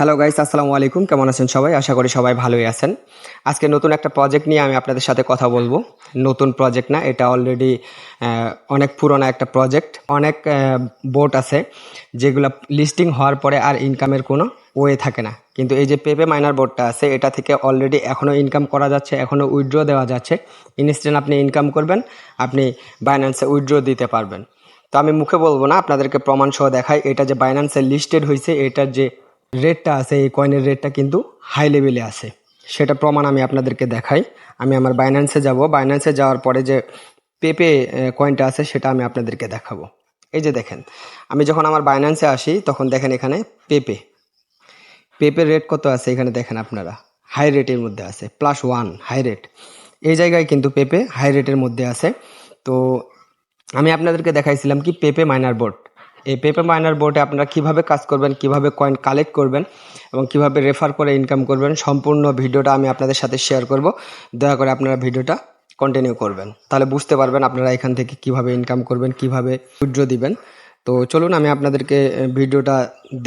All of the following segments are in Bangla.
হ্যালো গাইস আসসালামু আলাইকুম। কেমন আছেন সবাই? আশা করি সবাই ভালোই আছেন। আজকে নতুন একটা প্রজেক্ট নিয়ে আমি আপনাদের সাথে কথা বলব। নতুন প্রজেক্ট না, এটা অলরেডি অনেক পুরনো একটা প্রজেক্ট অনেক বোট আছে, যেগুলো লিস্টিং হওয়ার পরে আর ইনকামের কোনো ওয়ে থাকে না। কিন্তু এই যে পেপে মাইনার বোর্ডটা আছে, এটা থেকে অলরেডি এখনও ইনকাম করা যাচ্ছে এখনও উইথড্র দেওয়া যাচ্ছে। ইনস্ট্যান্ট আপনি ইনকাম করবেন, আপনি বাইন্যান্সে উইথড্র দিতে পারবেন। তো আমি মুখে বলব না, আপনাদেরকে প্রমাণ সহ দেখাই, এটা যে বাইন্যান্সে লিস্টেড হয়েছে এটার যে রেটটা আছে, এই কয়েনের রেটটা কিন্তু হাই লেভেলে আছে। সেটা প্রমাণ আমি আপনাদেরকে দেখাই। আমি আমার বাইন্যান্সে যাব। বাইন্যান্সে যাওয়ার পরে যে পেপে কয়েনটা আছে, সেটা আমি আপনাদেরকে দেখাবো। এই যে দেখেন, আমি যখন আমার বাইন্যান্সে আসি, তখন দেখেন এখানে পেপে পেপের রেট কত আছে? এখানে দেখেন আপনারা। হাই রেটের মধ্যে আছে প্লাস ওয়ান হাই রেট এই জায়গায় কিন্তু পেপে হাই রেটের মধ্যে আছে। তো আমি আপনাদেরকে দেখাইছিলাম কি পেপে মাইনার বোর্ড এই পেপার মাইনার বোর্ডে আপনারা কীভাবে কাজ করবেন, কীভাবে কয়েন কালেক্ট করবেন এবং কীভাবে রেফার করে ইনকাম করবেন, সম্পূর্ণ ভিডিওটা আমি আপনাদের সাথে শেয়ার করব। দয়া করে আপনারা ভিডিওটা কন্টিনিউ করবেন। তাহলে বুঝতে পারবেন আপনারা এখান থেকে কীভাবে ইনকাম করবেন, কীভাবে উইড্রো দিবেন। তো চলুন আমি আপনাদেরকে ভিডিওটা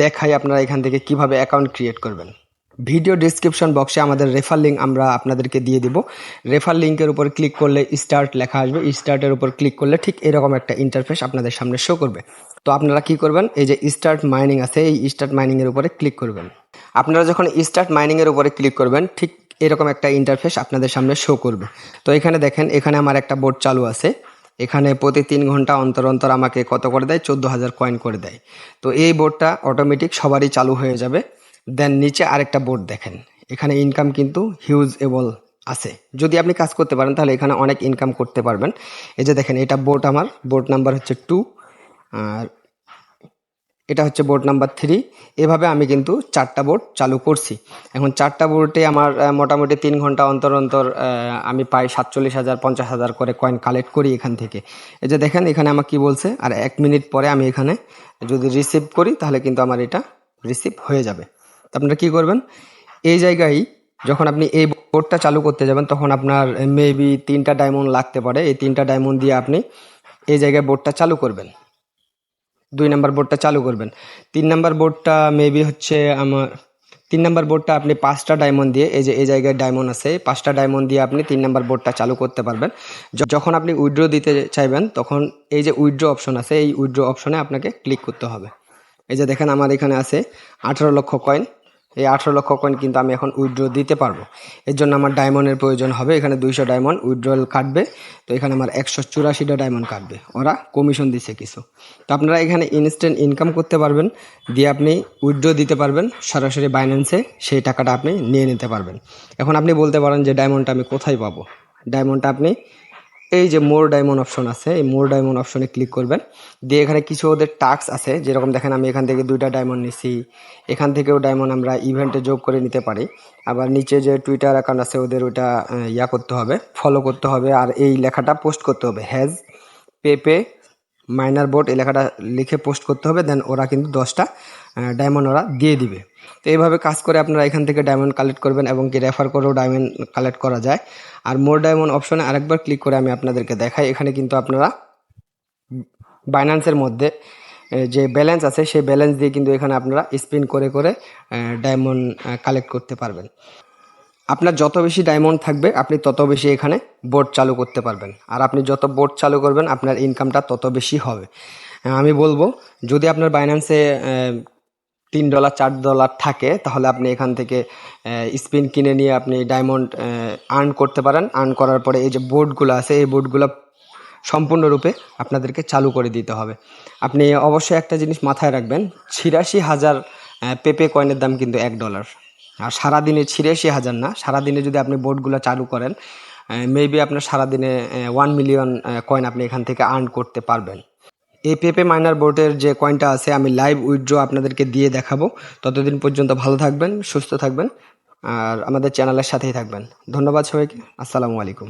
দেখাই আপনারা এখান থেকে কীভাবে অ্যাকাউন্ট ক্রিয়েট করবেন। ভিডিও ডিসক্রিপশন বক্সে আমাদের রেফার লিঙ্ক আমরা আপনাদেরকে দিয়ে দিব। রেফার লিঙ্কের উপর ক্লিক করলে স্টার্ট লেখা আসবে। স্টার্টের উপর ক্লিক করলে ঠিক এরকম একটা ইন্টারফেস আপনাদের সামনে শো করবে। তো আপনারা কি করবেন? এই যে স্টার্ট মাইনিং আছে, এই স্টার্ট মাইনিংয়ের উপরে ক্লিক করবেন। আপনারা যখন স্টার্ট মাইনিংয়ের উপরে ক্লিক করবেন, ঠিক এরকম একটা ইন্টারফেস আপনাদের সামনে শো করবে। তো এখানে দেখেন, এখানে আমার একটা বোর্ড চালু আছে। এখানে প্রতি তিন ঘণ্টা অন্তর অন্তর আমাকে কত করে দেয়? চোদ্দ হাজার কয়েন করে দেয়। তো এই বোর্ডটা অটোমেটিক সবারই চালু হয়ে যাবে। দেন নিচে আরেকটা বোর্ড দেখেন। এখানে ইনকাম কিন্তু হিউজ এবল আছে। যদি আপনি কাজ করতে পারেন, তাহলে এখানে অনেক ইনকাম করতে পারবেন। এই যে দেখেন, এটা বোর্ড আমার। বোর্ড নাম্বার হচ্ছে টু আর এটা হচ্ছে বোর্ড নাম্বার থ্রি এভাবে আমি কিন্তু চারটা বোর্ড চালু করছি। এখন চারটা বোর্ডে আমার মোটামুটি তিন ঘণ্টা অন্তর অন্তর আমি পাই সাতচল্লিশ হাজার, পঞ্চাশ হাজার করে কয়েন কালেক্ট করি এখান থেকে। এই যে দেখেন, এখানে আমার কি বলছে? আর এক মিনিট পরে আমি এখানে যদি রিসিভ করি, তাহলে কিন্তু আমার এটা রিসিভ হয়ে যাবে। আপনারা কী করবেন? এই জায়গায় যখন আপনি এই বোর্ডটা চালু করতে যাবেন, তখন আপনার মেবি তিনটা ডায়মন্ড লাগতে পারে। এই তিনটা ডায়মন্ড দিয়ে আপনি এই জায়গায় বোর্ডটা চালু করবেন। দুই নাম্বার বোর্ডটা চালু করবেন। তিন নাম্বার বোর্ডটা মেবি হচ্ছে আমার, তিন নাম্বার বোর্ডটা আপনি পাঁচটা ডায়মন্ড দিয়ে, এই যে এই জায়গায় ডায়মন্ড আছে, পাঁচটা ডায়মন্ড দিয়ে আপনি তিন নাম্বার বোর্ডটা চালু করতে পারবেন। যখন আপনি উইথড্র দিতে চাইবেন, তখন এই যে উইড্রো অপশন আছে, এই উইড্রো অপশনে আপনাকে ক্লিক করতে হবে। এই যে দেখেন, আমার এখানে আছে আঠারো লক্ষ কয়েন এই আঠেরো লক্ষ কয়েন কিন্তু আমি এখন উইড্রো দিতে পারব। এর জন্য আমার ডায়মন্ডের প্রয়োজন হবে, এখানে দুইশো ডায়মন্ড উইথড্রল কাটবে, তো এখানে আমার একশো চুরাশিটা ডায়মন্ড কাটবে। ওরা কমিশন দিছে কিছু। তো আপনারা এখানে ইনস্ট্যান্ট ইনকাম করতে পারবেন, দিয়ে আপনি উইথড্র দিতে পারবেন, সরাসরি বাইন্যান্সে সেই টাকাটা আপনি নিয়ে নিতে পারবেন। এখন আপনি বলতে পারেন যে ডায়মন্ডটা আমি কোথায় পাবো? ডায়মন্ডটা আপনি এই যে মোর ডায়মন্ড অপশন আছে, এই মোর ডায়মন্ড অপশনে ক্লিক করবেন। দিয়ে এখানে কিছু ওদের টাস্ক আছে, যেরকম দেখেন আমি এখান থেকে দুইটা ডায়মন্ড নিছি, এখান থেকেও ডায়মন্ড আমরা ইভেন্টে যোগ করে নিতে পারি। আবার নিচে যে টুইটার অ্যাকাউন্ট আছে, ওদের ওইটা ইয়া করতে হবে ফলো করতে হবে, আর এই লেখাটা পোস্ট করতে হবে হ্যাজ পেপে মাইনার বোর্ড এলাকাটা লিখে পোস্ট করতে হবে দেন ওরা কিন্তু দশটা ডায়মন্ড ওরা দিয়ে দিবে। তো এইভাবে কাজ করে আপনারা এখান থেকে ডায়মন্ড কালেক্ট করবেন এবং কি রেফার করেও ডায়মন্ড কালেক্ট করা যায়। আর মোর ডায়মন্ড অপশনে আরেকবার ক্লিক করে আমি আপনাদেরকে দেখাই। এখানে কিন্তু আপনারা বাইন্যান্সের মধ্যে যে ব্যালেন্স আছে, সেই ব্যালেন্স দিয়ে কিন্তু এখানে আপনারা স্পিন করে করে ডায়মন্ড কালেক্ট করতে পারবেন। আপনার যত বেশি ডায়মন্ড থাকবে, আপনি তত বেশি এখানে বোর্ড চালু করতে পারবেন। আর আপনি যত বোর্ড চালু করবেন, আপনার ইনকামটা তত বেশি হবে। আমি বলব, যদি আপনার বাইন্যান্সে তিন ডলার চার ডলার থাকে, তাহলে আপনি এখান থেকে স্পিন কিনে নিয়ে আপনি ডায়মন্ড আর্ন করতে পারেন। আর্ন করার পরে এই যে বোর্ডগুলো আছে, এই বোর্ডগুলো সম্পূর্ণরূপে আপনাদেরকে চালু করে দিতে হবে। আপনি অবশ্যই একটা জিনিস মাথায় রাখবেন, ছিয়াশি হাজার পেপে কয়েনের দাম কিন্তু এক ডলার আর সারাদিনে ছিয়াশি হাজার না। সারাদিনে যদি আপনি বোর্ডগুলো চালু করেন মেবি আপনার সারাদিনে ওয়ান মিলিয়ন কয়েন আপনি এখান থেকে আর্ন করতে পারবেন। এই পেপে মাইনার বোর্ডের যে কয়েনটা আছে, আমি লাইভ উইথড্র আপনাদেরকে দিয়ে দেখাবো। ততদিন পর্যন্ত ভালো থাকবেন, সুস্থ থাকবেন, আর আমাদের চ্যানেলের সাথেই থাকবেন। ধন্যবাদ সবাইকে, আসসালামু আলাইকুম।